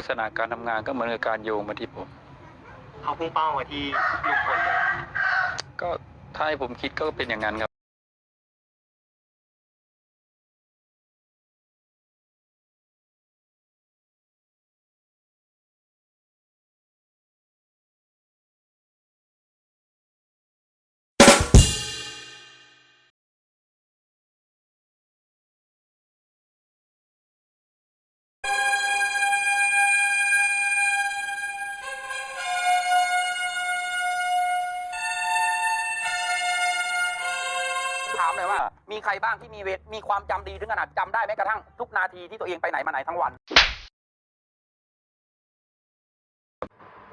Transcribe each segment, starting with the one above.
ลักษณะการทำงานก็เหมือนกับการโยงมาที่ผม เขาพุ่งเป้ามาที่ลุงพลเลยก็ถ้าให้ผมคิดก็เป็นอย่างนั้นครับามเลยว่า มีใครบ้างที่มีเวทมีความจำดีถึงขนาดจำได้แม้กระทั่งทุกนาทีที่ตัวเองไปไหนมาไหนทั้งวัน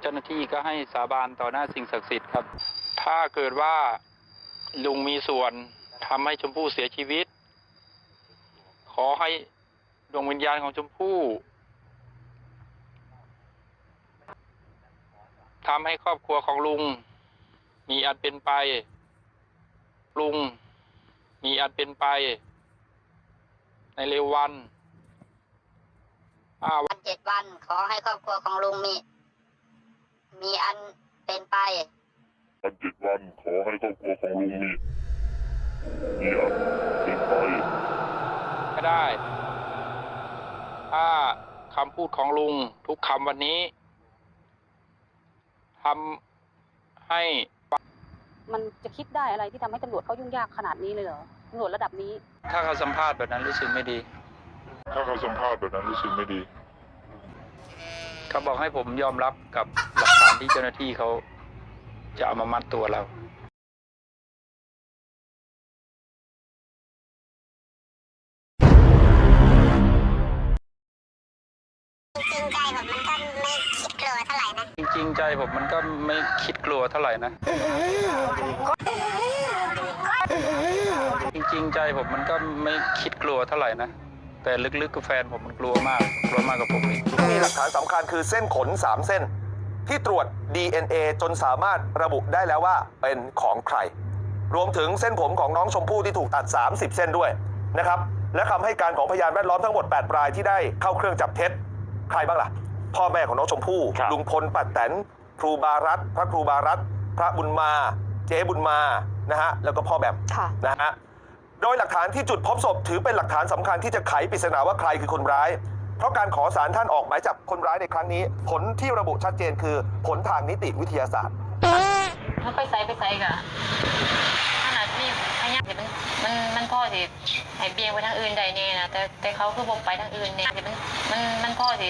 เจ้าหน้าที่ก็ให้สาบานต่อหน้าสิ่งศักดิ์สิทธิ์ครับ ถ้าเกิดว่าลุงมีส่วนทำให้ชมพู่เสียชีวิต ขอให้ดวงวิญญาณของชมพู่ทำให้ครอบครัวของลุง มีอันเป็นไปลุง มีอันเป็นไป ในเร็ววันห้าวันวันเจ็ดวันขอให้ครอบครัวของลุงมี มีอันเป็นไป วันเจ็ดวันขอให้ครอบครัวของลุงมีมีอันเป็นไปก็ได้ ถ้าคำพูดของลุงทุกคำวันนี้ทำให้ มันจะคิดได้อะไรที่ทำให้ตำรวจเขายุ่งยากขนาดนี้เลยเหรอตำรวจระดับนี้ ถ้าเขาสัมภาษณ์แบบนั้นรู้สึกไม่ดี ถ้าเขาสัมภาษณ์แบบนั้นรู้สึกไม่ดีเขาบอกให้ผมยอมรับกับหลักฐานที่เจ้าหน้าที่เขาจะเอามามัดตัวเรา ใจผมมันก็ไม่คิดกลัวเท่าไหร่นะ จริงๆใจผมมันก็ไม่คิดกลัวเท่าไหร่นะ แต่ลึกๆกับแฟนผมมันกลัวมาก กลัวมากกว่าผมอีก มีหลักฐานสำคัญคือเส้นขน 3 เส้น ที่ตรวจ DNA จนสามารถระบุได้แล้วว่าเป็นของใคร รวมถึงเส้นผมของน้องชมพู่ที่ถูกตัด 30 เส้นด้วยนะครับ และคำให้การของพยานแวดล้อมทั้งหมด 8 รายที่ได้เข้าเครื่องจับเท็จ ใครบ้างล่ะ พ่อแม่ของน้องชมพู่ ครับ ลุงพลป้าแตนครูบารัตพระครูบารัตพระบุญมา เจ๊บุญมานะฮะแล้วก็พ่อแบม ค่ะ นะฮะ โดยหลักฐานที่จุดพบศพถือเป็นหลักฐานสำคัญที่จะไขปริศนาว่าใครคือคนร้าย เพราะการขอสารท่านออกหมายจับคนร้ายในครั้งนี้ ผลที่ระบุชัดเจนคือผลทางนิติวิทยาศาสตร์ มันไปใส่ไปใส่กะขนาดนี้พยายามมันมันมันพ่อสิให้เบี่ยงไปทางอื่นใดแน่นะแต่แต่เขาคือบอกไปทางอื่นแน่มันมันมันพ่อสิ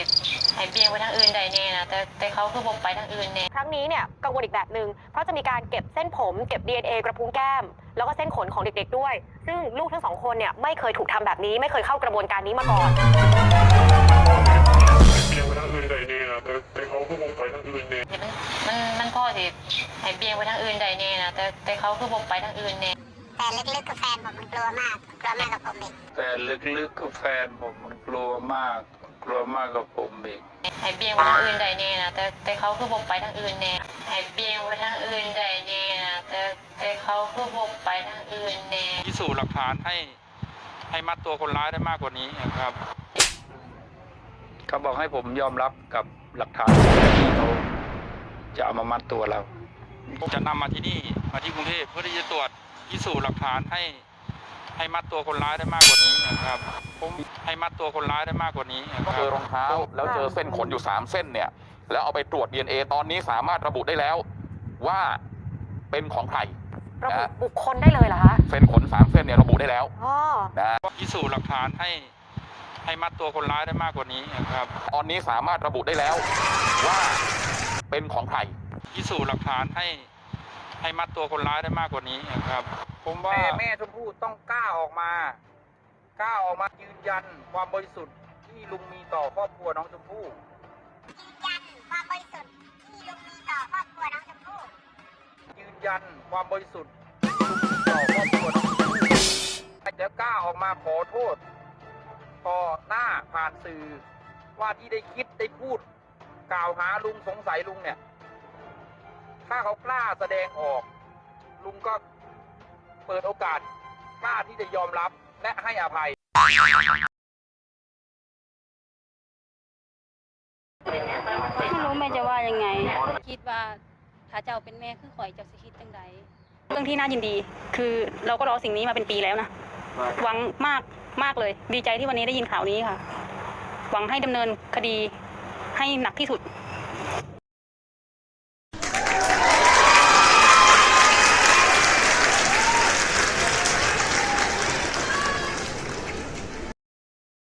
ให้เบี่ยงไปทางอื่นใดแน่นะแต่แต่เขาคือบอกไปทางอื่นแน่ ครั้งนี้เนี่ยกังวลอีกแบบหนึ่งเพราะจะมีการเก็บเส้นผม เก็บ DNA กระพุ้งแก้ม แล้วก็เส้นขนของเด็กๆด้วย ซึ่งลูกทั้งสองคนเนี่ยไม่เคยถูกทำแบบนี้ ไม่เคยเข้ากระบวนการนี้มาก่อนเรียนไปทางอื่นได้เนี่ยนะแต่แต่เขาก็คงไปทางอื่นเนี่ยมันมันมันพ่อสิให้เบี่ยงไปทางอื่นใดแน่นะแต่แต่เขาคือบอกไปทางอื่นแน่ แต่ลึกๆกับแฟนผมมันกลัวมาก กลัวมากกับผมอีก แต่ลึกๆกับแฟนผมมัน กลัวมาก กลัวมากกว่าผมอีกให้เบี่ยงไปทางอื่นใดแน่นะแต่แต่เขาคือบอกไปทางอื่นแน่ให้เบี่ยงไปทางอื่นใดแน่นะแต่แต่เขาคือบอกไปทางอื่นแน่พิสูจน์หลักฐานให้ให้มัดตัวคนร้ายได้มากกว่านี้นะครับเขาบอกให้ผมยอมรับกับหลักฐานที่เขาจะเอามามัดตัวเราจะนำมาที่นี่มาที่กรุงเทพเพื่อที่จะตรวจพิสูจน์หลักฐานให้ให้มัดตัวคนร้ายได้มากกว่านี้นะครับ ผมให้มัดตัวคนร้ายได้มากกว่านี้นะคเจรัอบรองเท้าแล้วเจอเส้นขนอยู่ 3 เส้นเนี่ย แล้วเอาไปตรวจ DNA ตอนนี้สามารถระบุได้แล้วว่าเป็นของใครระบุนะบุคคลได้เลยเหรอคะเส้นขน3เส้นเนี่ยระบุได้แล้วอ๋อนะพิสูจน์หลักฐานให้ให้มัดตัวคนร้ายได้มากกว่านี้นะครับ ตอนนี้สามารถระบุได้แล้วว่าเป็นของใครพิสูจน์หลักฐานให้ให้มัดตัวคนร้ายได้มากกว่านี้นะครับ ผมว่าแม่แม่ชมพู่ต้องกล้าออกมา กล้าออกมายืนยันความบริสุทธิ์ที่ลุงมีต่อครอบครัวน้องชมพู่ความบริสุทธิ์ที่ลุงมีต่อครอบครัวน้องชมพู่ยืนยันความบริสุทธิ์ที่ลุงมีต่อครอบครัวน้องชมพู่แล้วกล้าออกมาขอโทษต่อหน้าผ่านสื่อ ว่าที่ได้คิดได้พูด กล่าวหาลุงสงสัยลุงเนี่ย ถ้าเขากล้าแสดงออก ลุงก็เปิดโอกาสกล้าที่จะยอมรับ และให้อภัย ไม่รู้แม่จะว่ายังไง คิดว่าถ้าเจ้าเป็นแม่คือข่อยเจ้าสิคิดจังใดเรื่องที่น่ายินดี คือเราก็รอสิ่งนี้มาเป็นปีแล้วนะหวังมากมากเลย ดีใจที่วันนี้ได้ยินข่าวนี้ค่ะ หวังให้ดำเนินคดีให้หนักที่สุด